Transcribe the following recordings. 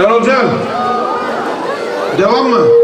Erolcan. Devam mı?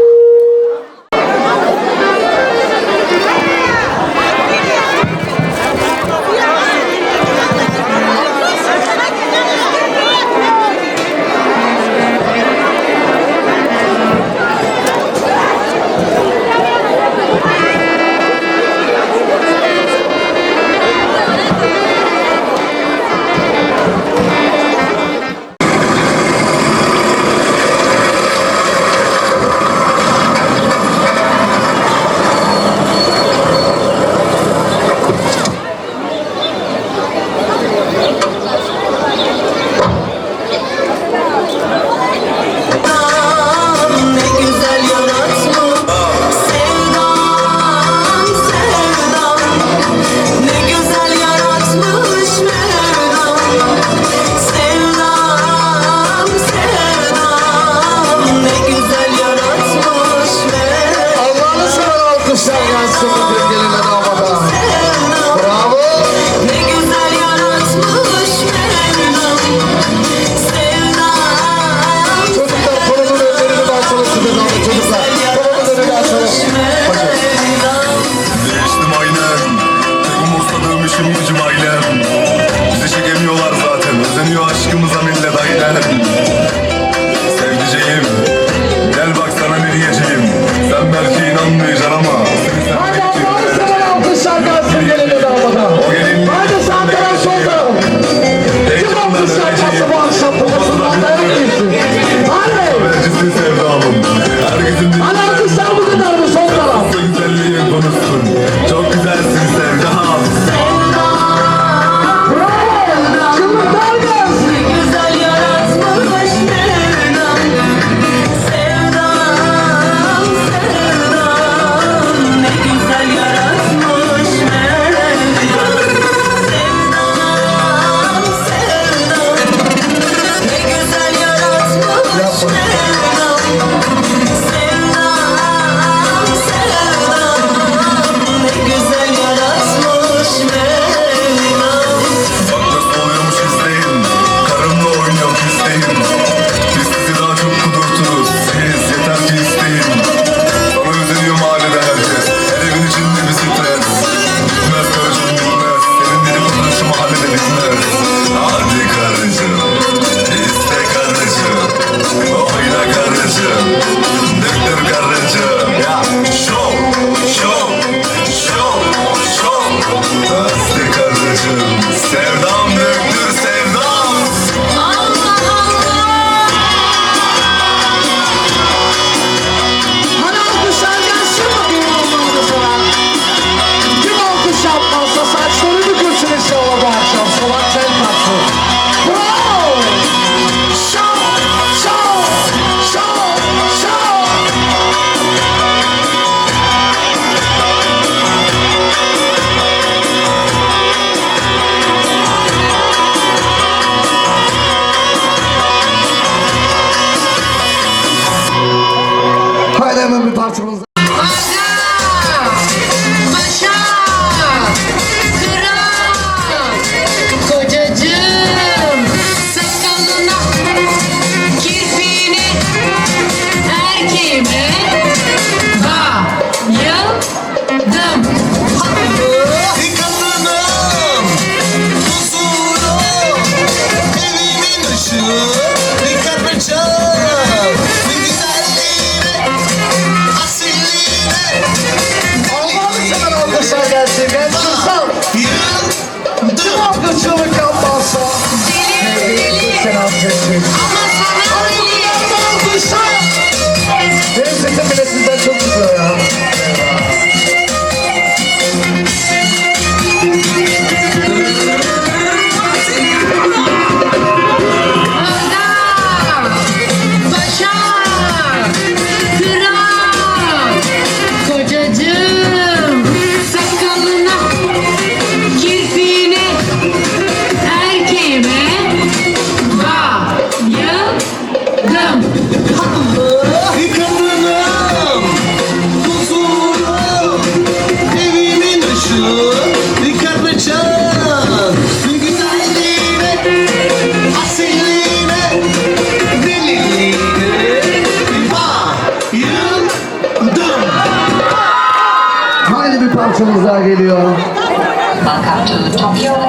başımıza geliyor.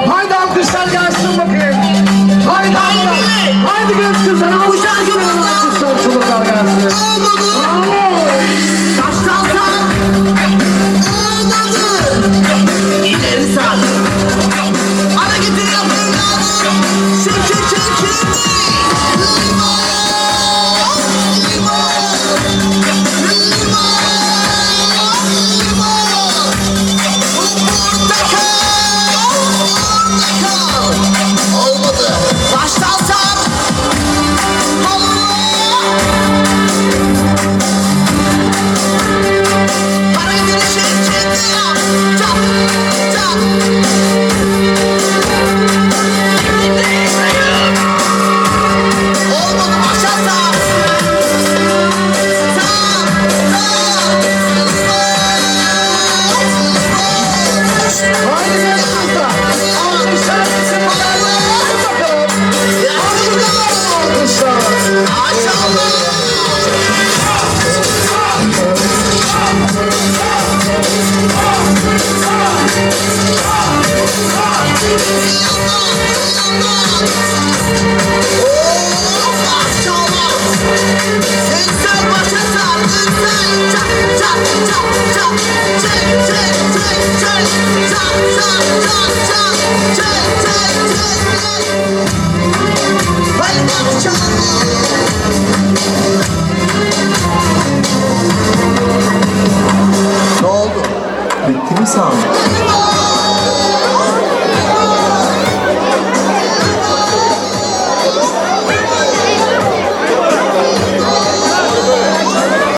Haydi alkışlar gelsin bakayım. Haydi haydi. Haydi göz kızlar alkışlar. Ne oldu? Bitti mi sandım?